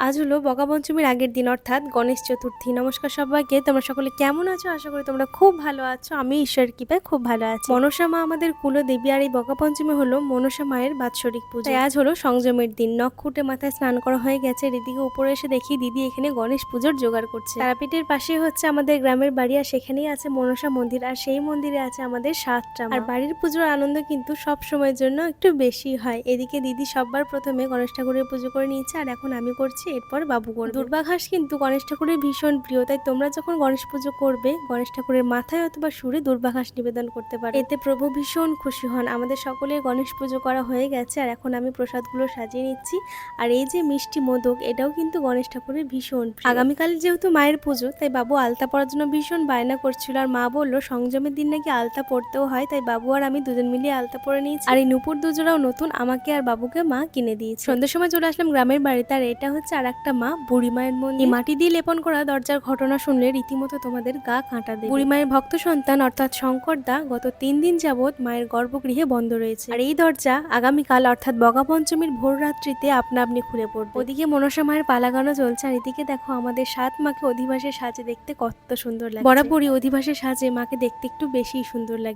আজ হলো বগাপঞ্চমীর আগের দিন, অর্থাৎ গণেশ চতুর্থী। নমস্কার সবাইকে, তোমরা সকলে কেমন আছো? আশা করি তোমরা খুব ভালো আছো। আমি ঈশ্বর কৃপায় খুব ভালো আছি। মনসা মা আমাদের কুলদেবী, আর এই বগাপঞ্চমী হলো মনসা মায়ের বাৎসরিক পুজো। আজ হলো সংযমের দিন। নখ খুঁটে মাথায় স্নান করা হয়ে গেছে। এদিকে উপরে এসে দেখি দিদি এখানে গণেশ পুজোর জোগাড় করছে। তারাপীঠের পাশে হচ্ছে আমাদের গ্রামের বাড়ি, আর সেখানেই আছে মনসা মন্দির, আর সেই মন্দিরে আছে আমাদের সাতটা আর বাড়ির পুজোর আনন্দ কিন্তু সব সময়ের জন্য একটু বেশি হয়। এদিকে দিদি সববার প্রথমে গণেশ ঠাকুরের পুজো করে নিয়েছে, আর এখন আমি করছি এরপর বাবু করবে। দুর্বাঘাস কিন্তু গণেশ ঠাকুরের ভীষণ প্রিয় তাই তোমরা যখন গণেশ পুজো করবে গণেশ ঠাকুরের মাথায় অথবা সুরে দুর্বাঘাস নিবেদন করতে পারো। এতে প্রভু ভীষণ খুশি হন। আমাদের সকলের গণেশ পুজো করা হয়ে গেছে আর এখন আমি প্রসাদগুলো সাজিয়ে নিচ্ছি। আর এই যে মিষ্টি মোদক এটাও কিন্তু গণেশ ঠাকুরের ভীষণ আগামীকাল যেহেতু মায়ের পুজো তাই বাবু আলতা পরার জন্য ভীষণ বায়না করছিল। আর মা বলল সংযমের দিন নাকি আলতা পরতেও হয়। তাই বাবু আর আমি দুজন মিলিয়ে আলতা পরে নিয়েছি। আর এই নুপুর দুজোড়াও নতুন আমাকে আর বাবুকে মা কিনে দিয়েছে। সন্ধ্যের সময় চলে আসলাম গ্রামের বাড়িতে আর এটা হচ্ছে আর একটা মা বুড়ি মায়ের মন্দির মাটি দিয়ে লেপন করা দরজার ঘটনা শুনলে রীতিমতো তোমাদের গা কাঁটা বুড়ি মায়ের ভক্ত সন্তান, অর্থাৎ শঙ্কর দা, গত তিন দিন যাবৎ মায়ের গর্ভগৃহে বন্ধ রয়েছে। আর এই দরজা আগামীকাল, অর্থাৎ বগা পঞ্চমীর ভোর রাত্রিতে আপনা আপনি খুলে পড়বে। ওদিকে মনসা মায়ের পালাগানো চলছে আর এদিকে দেখো আমাদের সাত মাকে অধিবাসের সাজে দেখতে কত সুন্দর লাগে বরাবরই অধিবাসের সাজে মাকে দেখতে একটু বেশি সুন্দর লাগে।